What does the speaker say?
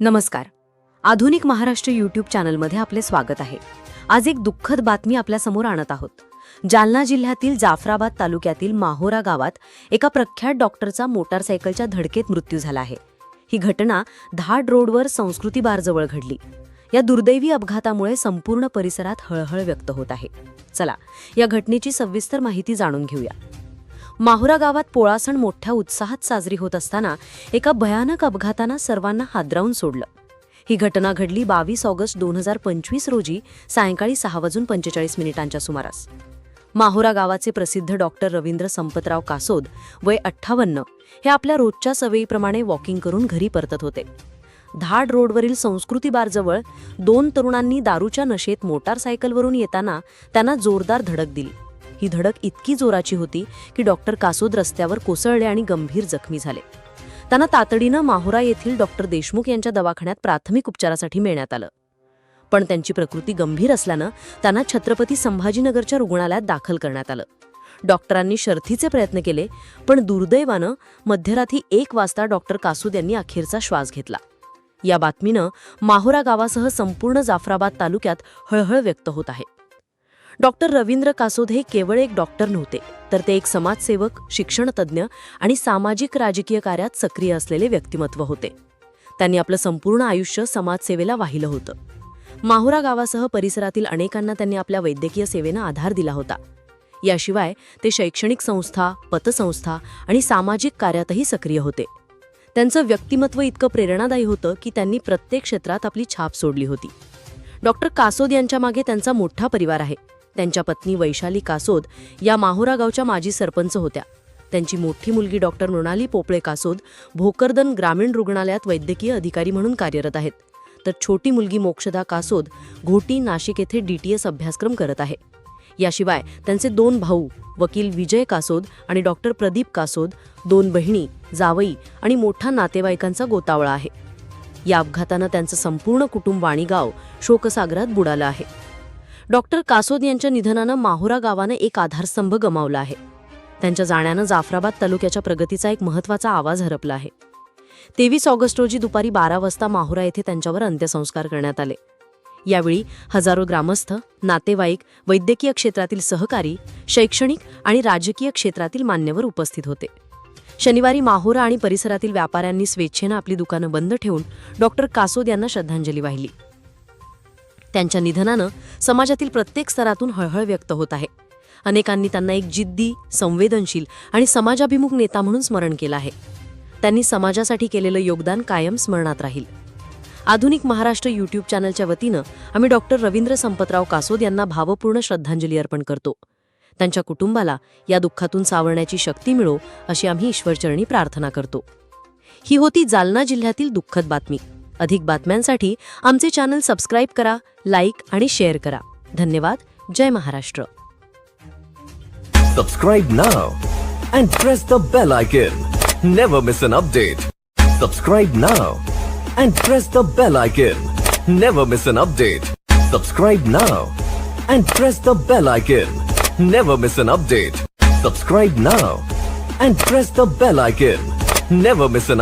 नमस्कार. आधुनिक महाराष्ट्र यूट्यूब चॅनलमध्ये आपले स्वागत आहे. आज एक दुःखद बातमी आपल्यासमोर आणत आहोत. जालना जिल्ह्यातील जाफराबाद तालुक्यातील माहोरा गावात एका प्रख्यात डॉक्टरचा मोटारसायकलच्या धडकेत मृत्यू झाला आहे. ही घटना धाड रोडवर संस्कृती बारजवळ घडली. या दुर्दैवी अपघातामुळे संपूर्ण परिसरात हळहळ व्यक्त होत आहे. चला या घटनेची सविस्तर माहिती जाणून घेऊया. माहुरा गावात पोळा सण मोठ्या उत्साहात साजरी होत असताना एका भयानक अपघातानं सर्वांना हादरावून सोडलं. ही घटना घडली बावीस ऑगस्ट दोन हजार पंचवीस रोजी सायंकाळी सहा वाजून पंचेचाळीस मिनिटांच्या सुमारास. माहुरा गावाचे प्रसिद्ध डॉक्टर रवींद्र संपतराव कासोद वय अठ्ठावन्न हे आपल्या रोजच्या सवयीप्रमाणे वॉकिंग करून घरी परतत होते. धाड रोडवरील संस्कृती बारजवळ दोन तरुणांनी दारूच्या नशेत मोटारसायकलवरून येताना त्यांना जोरदार धडक दिली. ही धडक इतकी जोराची होती की डॉक्टर कासोद रस्त्यावर कोसळले आणि गंभीर जखमी झाले. त्यांना तातडीनं माहुरा येथील डॉक्टर देशमुख यांच्या दवाखान्यात प्राथमिक उपचारासाठी मिळण्यात आलं. पण त्यांची प्रकृती गंभीर असल्यानं त्यांना छत्रपती संभाजीनगरच्या रुग्णालयात दाखल करण्यात आलं. डॉक्टरांनी शर्थीचे प्रयत्न केले पण दुर्दैवानं मध्यरात्री एक वाजता डॉक्टर कासूद यांनी अखेरचा श्वास घेतला. या बातमीनं माहुरा गावासह संपूर्ण जाफराबाद तालुक्यात हळहळ व्यक्त होत आहे. डॉक्टर रवींद्र कासोद हे केवळ एक डॉक्टर नव्हते तर ते एक समाजसेवक शिक्षणतज्ज्ञ आणि सामाजिक राजकीय कार्यात सक्रिय असलेले व्यक्तिमत्व होते. त्यांनी आपलं संपूर्ण आयुष्य समाजसेवेला वाहिलं होतं. माहुरा गावासह परिसरातील अनेकांना त्यांनी आपल्या वैद्यकीय सेवेनं आधार दिला होता. याशिवाय ते शैक्षणिक संस्था पतसंस्था आणि सामाजिक कार्यातही सक्रिय होते. त्यांचं व्यक्तिमत्व इतकं प्रेरणादायी होतं की त्यांनी प्रत्येक क्षेत्रात आपली छाप सोडली होती. डॉक्टर कासोद यांच्या मागे त्यांचा मोठा परिवार आहे. त्यांच्या पत्नी वैशाली कासोद या माहोरा गावच्या माजी सरपंच होत्या. त्यांची मोठी मुलगी डॉक्टर मृणाली पोपळे कासोद भोकरदन ग्रामीण रुग्णालयात वैद्यकीय अधिकारी म्हणून कार्यरत आहेत. तर छोटी मुलगी मोक्षदा कासोद घोटी नाशिक येथे डीटीएस अभ्यासक्रम करत आहे. याशिवाय त्यांचे दोन भाऊ वकील विजय कासोद आणि डॉक्टर प्रदीप कासोद दोन बहिणी जावई आणि मोठा नातेवाईकांचा गोतावळा आहे. या अपघातानं त्यांचं संपूर्ण कुटुंब आणि गाव शोकसागरात बुडालं आहे. डॉक्टर कासोद यांच्या निधनानं माहुरा गावानं एक आधारस्तंभ गमावला आहे. त्यांच्या जाण्यानं जाफराबाद तालुक्याच्या प्रगतीचा एक महत्त्वाचा आवाज हरपला आहे. तेवीस ऑगस्ट रोजी दुपारी बारा वाजता माहुरा येथे त्यांच्यावर अंत्यसंस्कार करण्यात आले. यावेळी हजारो ग्रामस्थ नातेवाईक वैद्यकीय क्षेत्रातील सहकारी शैक्षणिक आणि राजकीय क्षेत्रातील मान्यवर उपस्थित होते. शनिवारी माहोरा आणि परिसरातील व्यापाऱ्यांनी स्वेच्छेनं आपली दुकानं बंद ठेवून डॉक्टर कासोद यांना श्रद्धांजली वाहिली. त्यांच्या निधनानं समाजातील प्रत्येक स्तरातून हळहळ व्यक्त होत आहे. अनेकांनी त्यांना एक जिद्दी संवेदनशील आणि समाजाभिमुख नेता म्हणून स्मरण केलं आहे. त्यांनी समाजासाठी केलेलं योगदान कायम स्मरणात राहील. आधुनिक महाराष्ट्र यूट्यूब चॅनलच्या वतीनं आम्ही डॉक्टर रवींद्र संपतराव कासोद यांना भावपूर्ण श्रद्धांजली अर्पण करतो. त्यांच्या कुटुंबाला या दुःखातून सावरण्याची शक्ती मिळो अशी आम्ही ईश्वरचरणी प्रार्थना करतो. ही होती जालना जिल्ह्यातील दुःखद बातमी. अधिक बातम्यांसाठी आमचे चॅनल सबस्क्राईब करा लाईक आणि शेअर करा. धन्यवाद. जय Maharashtra. Subscribe now and press the bell icon never miss an update subscribe now and press the bell icon never miss an update subscribe now and press the bell icon never miss an update subscribe now and press the bell icon never miss an